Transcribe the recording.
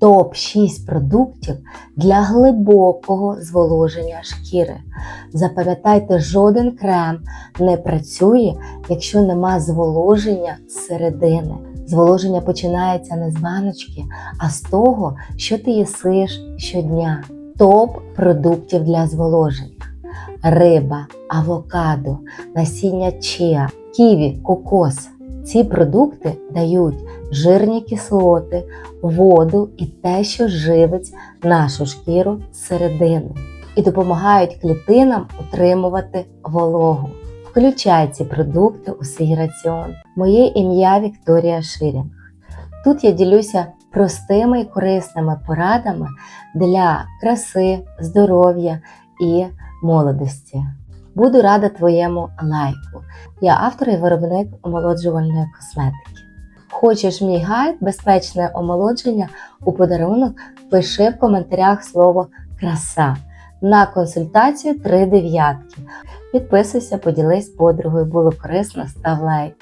Топ-6 продуктів для глибокого зволоження шкіри. Запам'ятайте, жоден крем не працює, якщо нема зволоження зсередини. Зволоження починається не з баночки, а з того, що ти їсиш щодня. Топ продуктів для зволоження: риба, авокадо, насіння чиа, ківі, кокос. Ці продукти дають жирні кислоти, воду і те, що живить нашу шкіру зсередини, і допомагають клітинам утримувати вологу. Включай ці продукти у свій раціон. Моє ім'я Вікторія Ширінг. Тут я ділюся простими і корисними порадами для краси, здоров'я і молодості. Буду рада твоєму лайку. Я автор і виробник омолоджувальної косметики. Хочеш мій гайд безпечне омолодження у подарунок? Пиши в коментарях слово краса. На консультацію три дев'ятки. Підписуйся, поділись подругою, було корисно, став лайк.